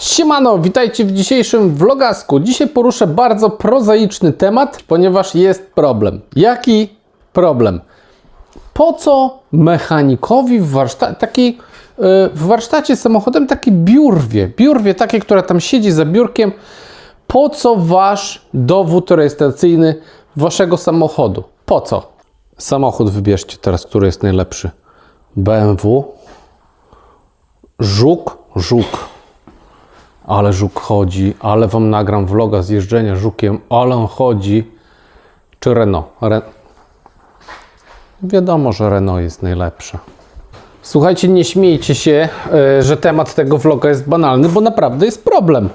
Siemano, witajcie w dzisiejszym vlogasku. Dzisiaj poruszę bardzo prozaiczny temat, ponieważ jest problem. Jaki problem? Po co mechanikowi w, warszta- taki, yy, w warsztacie samochodem taki biurwie, biurwie takie, które tam siedzi za biurkiem, po co wasz dowód rejestracyjny waszego samochodu? Po co? Samochód wybierzcie teraz, który jest najlepszy. BMW, Żuk, Żuk. Ale żuk chodzi, ale wam nagram vloga z jeżdżenia żukiem, ale on chodzi. Czy Renault? Re... Wiadomo, że Renault jest najlepsze. Słuchajcie, nie śmiejcie się, e, że temat tego vloga jest banalny, bo naprawdę jest problem.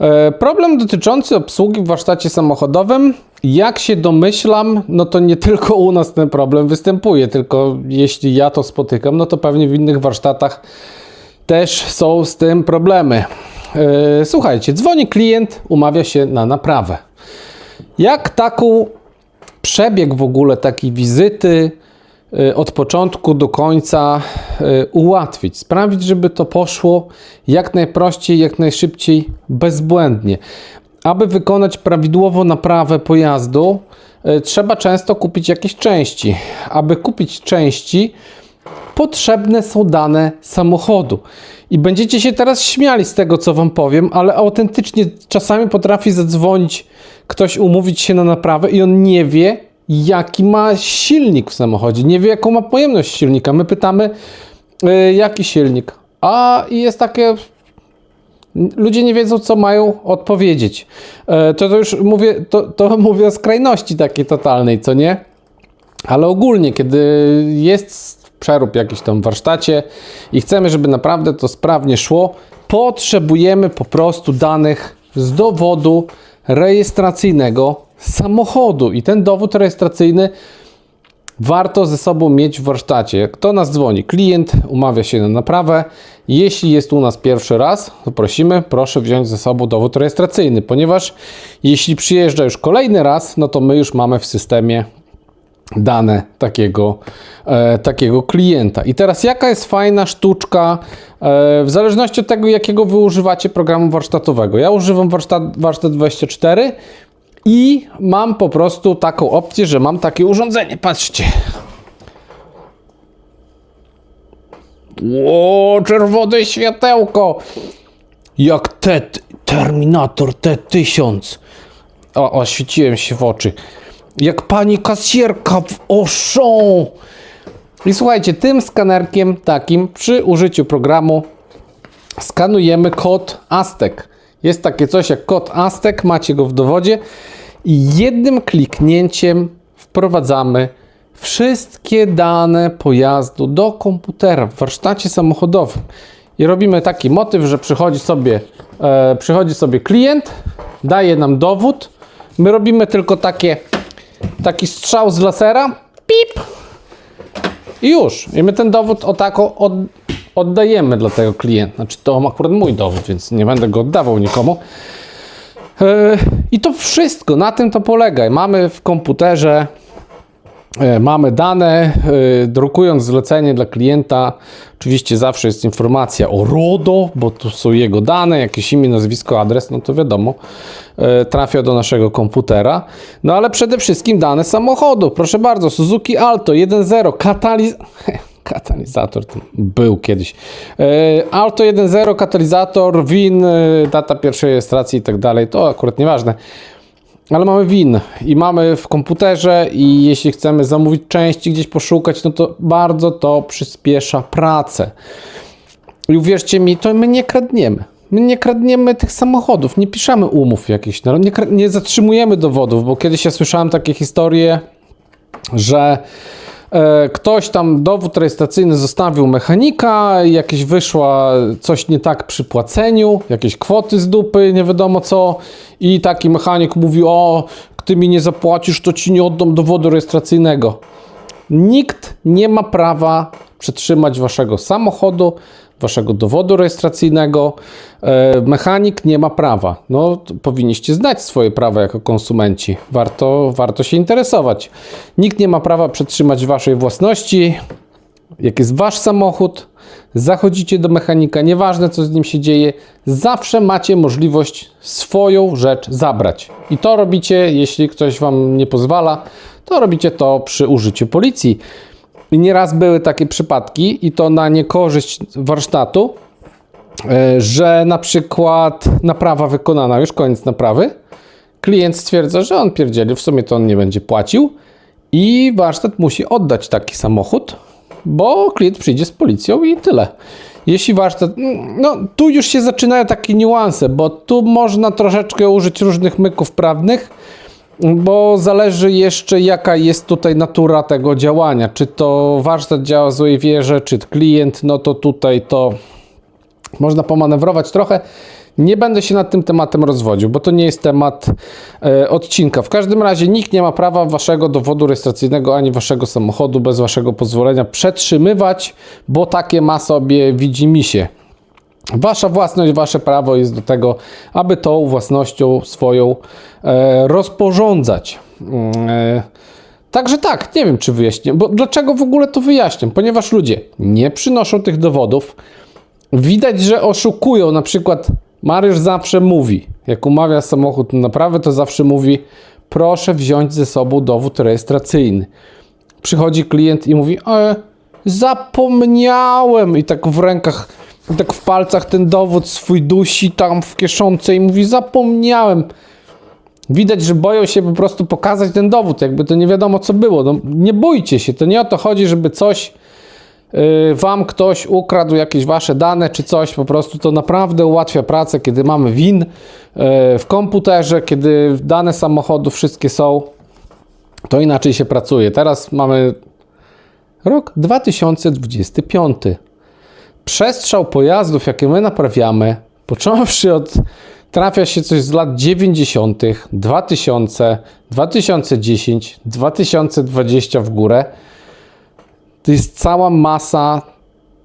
E, Problem dotyczący obsługi w warsztacie samochodowym. Jak się domyślam, no to nie tylko u nas ten problem występuje, tylko jeśli ja to spotykam, no to pewnie w innych warsztatach też są z tym problemy. E, Słuchajcie, dzwoni klient, umawia się na naprawę. Jak taką przebieg w ogóle takiej wizyty y, od początku do końca y, ułatwić, sprawić, żeby to poszło jak najprościej, jak najszybciej, bezbłędnie. Aby wykonać prawidłowo naprawę pojazdu, trzeba często kupić jakieś części. Aby kupić części, potrzebne są dane samochodu. I będziecie się teraz śmiali z tego, co wam powiem, ale autentycznie czasami potrafi zadzwonić ktoś, umówić się na naprawę i on nie wie, jaki ma silnik w samochodzie, nie wie, jaką ma pojemność silnika. My pytamy, y, jaki silnik. A i jest takie. Ludzie nie wiedzą, co mają odpowiedzieć. E, To, to już mówię, to, to mówię o skrajności takiej totalnej, co nie? Ale ogólnie, kiedy jest przerób jakiś tam w warsztacie i chcemy, żeby naprawdę to sprawnie szło, potrzebujemy po prostu danych z dowodu rejestracyjnego samochodu. I ten dowód rejestracyjny warto ze sobą mieć w warsztacie. Kto nas dzwoni? Klient umawia się na naprawę. Jeśli jest u nas pierwszy raz, to prosimy, proszę wziąć ze sobą dowód rejestracyjny, ponieważ jeśli przyjeżdża już kolejny raz, no to my już mamy w systemie dane takiego, e, takiego klienta. I teraz jaka jest fajna sztuczka, e, w zależności od tego, jakiego wy używacie programu warsztatowego. Ja używam warsztat, warsztat 24 i mam po prostu taką opcję, że mam takie urządzenie. Patrzcie. Ło, czerwone światełko. Jak te Terminator T1000. O, oświeciłem się w oczy. Jak pani kasjerka w Auchan. I słuchajcie, tym skanerkiem takim przy użyciu programu skanujemy kod Aztek. Jest takie coś jak kod Aztek, macie go w dowodzie i jednym kliknięciem wprowadzamy wszystkie dane pojazdu do komputera w warsztacie samochodowym. I robimy taki motyw, że przychodzi sobie, e, przychodzi sobie klient, daje nam dowód. My robimy tylko takie, taki strzał z lasera. Pip! I już. I my ten dowód o tako od, oddajemy dla tego klienta. Znaczy to akurat mój dowód, więc nie będę go oddawał nikomu. E, I to wszystko, na tym to polega. Mamy w komputerze, mamy dane, e, drukując zlecenie dla klienta, oczywiście zawsze jest informacja o RODO, bo to są jego dane, jakieś imię, nazwisko, adres, no to wiadomo, e, trafia do naszego komputera. No ale przede wszystkim dane samochodu. Proszę bardzo, Suzuki Alto 1.0, kataliz... Katalizator to był kiedyś. E, Alto 1.0, katalizator, WIN, e, data pierwszej rejestracji i tak dalej. To akurat nieważne. Ale mamy WIN i mamy w komputerze i jeśli chcemy zamówić części, gdzieś poszukać, no to bardzo to przyspiesza pracę. I uwierzcie mi, to my nie kradniemy. My nie kradniemy tych samochodów, nie piszemy umów jakichś, no, nie, nie zatrzymujemy dowodów, bo kiedyś ja słyszałem takie historie, że ktoś tam dowód rejestracyjny zostawił mechanika, jakieś wyszła coś nie tak przy płaceniu, jakieś kwoty z dupy, nie wiadomo co i taki mechanik mówi, o, ty mi nie zapłacisz, to ci nie oddam dowodu rejestracyjnego. Nikt nie ma prawa przetrzymać waszego samochodu, waszego dowodu rejestracyjnego. E, mechanik nie ma prawa. No, powinniście znać swoje prawa jako konsumenci. Warto, warto się interesować. Nikt nie ma prawa przetrzymać waszej własności. Jak jest wasz samochód, zachodzicie do mechanika, nieważne co z nim się dzieje, zawsze macie możliwość swoją rzecz zabrać. I to robicie, jeśli ktoś wam nie pozwala, to robicie to przy użyciu policji. I nieraz były takie przypadki, i to na niekorzyść warsztatu, e, że na przykład naprawa wykonana, już koniec naprawy, klient stwierdza, że on pierdzieli, w sumie to on nie będzie płacił i warsztat musi oddać taki samochód, bo klient przyjdzie z policją i tyle. Jeśli warsztat, no tu już się zaczynają takie niuanse, bo tu można troszeczkę użyć różnych myków prawnych, bo zależy jeszcze jaka jest tutaj natura tego działania. Czy to warsztat działa w złej wierze, czy klient, no to tutaj to można pomanewrować trochę. Nie będę się nad tym tematem rozwodził, bo to nie jest temat e, odcinka. W każdym razie nikt nie ma prawa waszego dowodu rejestracyjnego ani waszego samochodu bez waszego pozwolenia przetrzymywać, bo takie ma sobie widzimisię. Wasza własność, wasze prawo jest do tego, aby tą własnością swoją e, rozporządzać. Mm, E, Także tak, nie wiem czy wyjaśnię, bo dlaczego w ogóle to wyjaśniam? Ponieważ ludzie nie przynoszą tych dowodów, widać, że oszukują. Na przykład Mariusz zawsze mówi, jak umawia samochód na naprawę, to zawsze mówi proszę wziąć ze sobą dowód rejestracyjny. Przychodzi klient i mówi e, zapomniałem i tak w rękach, tak w palcach ten dowód swój dusi tam w kieszonce i mówi zapomniałem. Widać, że boją się po prostu pokazać ten dowód, jakby to nie wiadomo co było. No, nie bójcie się, to nie o to chodzi, żeby coś yy, wam ktoś ukradł jakieś wasze dane czy coś, po prostu to naprawdę ułatwia pracę, kiedy mamy win yy, w komputerze, kiedy dane samochodu wszystkie są, to inaczej się pracuje. Teraz mamy rok 2025. Przestrzał pojazdów, jakie my naprawiamy, począwszy od trafia się coś z lat 90., 2000, 2010, 2020 w górę. To jest cała masa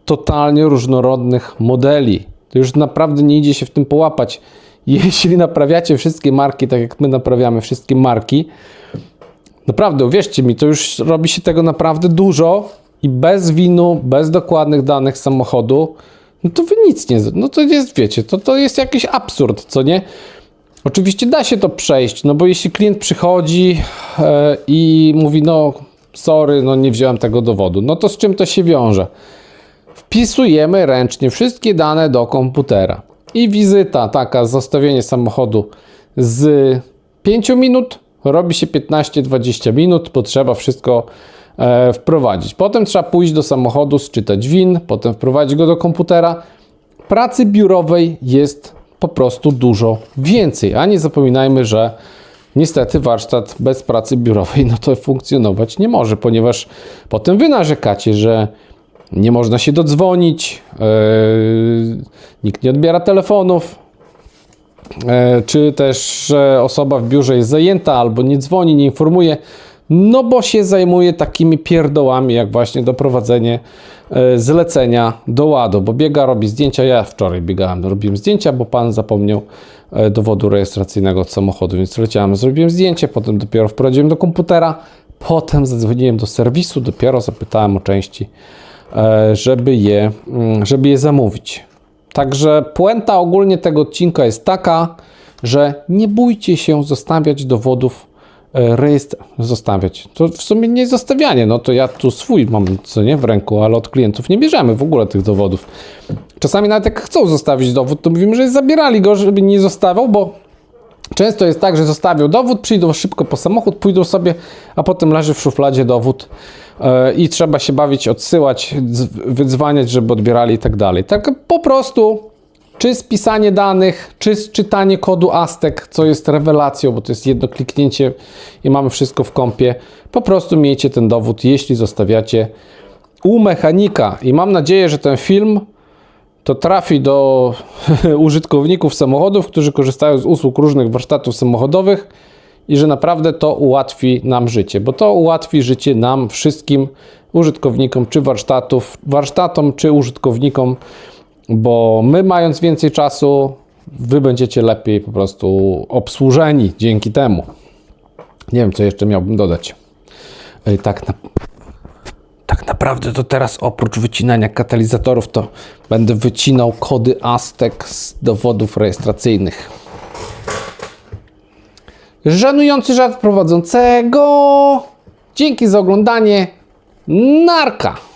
totalnie różnorodnych modeli. To już naprawdę nie idzie się w tym połapać. Jeśli naprawiacie wszystkie marki, tak jak my naprawiamy wszystkie marki, naprawdę uwierzcie mi, to już robi się tego naprawdę dużo i bez winu, bez dokładnych danych samochodu, no to wy nic nie. No to jest, wiecie, to, to jest jakiś absurd, co nie? Oczywiście da się to przejść, no bo jeśli klient przychodzi e, i mówi, no sorry, no nie wziąłem tego dowodu, no to z czym to się wiąże? Wpisujemy ręcznie wszystkie dane do komputera i wizyta taka, zostawienie samochodu z 5 minut robi się 15-20 minut, bo trzeba wszystko e, wprowadzić. Potem trzeba pójść do samochodu, sczytać win, potem wprowadzić go do komputera. Pracy biurowej jest po prostu dużo więcej, a nie zapominajmy, że niestety warsztat bez pracy biurowej no to funkcjonować nie może, ponieważ potem wy narzekacie, że nie można się dodzwonić, e, nikt nie odbiera telefonów, e, czy też osoba w biurze jest zajęta albo nie dzwoni, nie informuje, no bo się zajmuje takimi pierdołami, jak właśnie doprowadzenie e, zlecenia do ładu, bo biega, robi zdjęcia. Ja wczoraj biegałem, robiłem zdjęcia, bo pan zapomniał e, dowodu rejestracyjnego od samochodu, więc leciałem, zrobiłem zdjęcie, potem dopiero wprowadziłem do komputera, potem zadzwoniłem do serwisu, dopiero zapytałem o części, e, żeby je, mm, żeby je zamówić. Także puenta ogólnie tego odcinka jest taka, że nie bójcie się zostawiać dowodów rejestr zostawiać. To w sumie nie zostawianie, no to ja tu swój mam co nie w ręku, ale od klientów nie bierzemy w ogóle tych dowodów. Czasami nawet jak chcą zostawić dowód, to mówimy, że zabierali go, żeby nie zostawiał, bo Często jest tak, że zostawią dowód, przyjdą szybko po samochód, pójdą sobie, a potem leży w szufladzie dowód e, i trzeba się bawić, odsyłać, dz- wydzwaniać, żeby odbierali i tak dalej. Tak po prostu, czy spisanie danych, czy czytanie kodu ASTEC, co jest rewelacją, bo to jest jedno kliknięcie i mamy wszystko w kompie. Po prostu miejcie ten dowód, jeśli zostawiacie u mechanika. I mam nadzieję, że ten film to trafi do użytkowników samochodów, którzy korzystają z usług różnych warsztatów samochodowych i że naprawdę to ułatwi nam życie, bo to ułatwi życie nam wszystkim użytkownikom czy warsztatów, warsztatom czy użytkownikom, bo my mając więcej czasu, wy będziecie lepiej po prostu obsłużeni dzięki temu. Nie wiem, co jeszcze miałbym dodać. Tak na, Tak naprawdę to teraz oprócz wycinania katalizatorów to będę wycinał kody Aztek z dowodów rejestracyjnych. Żenujący żart prowadzącego. Dzięki za oglądanie. Narka!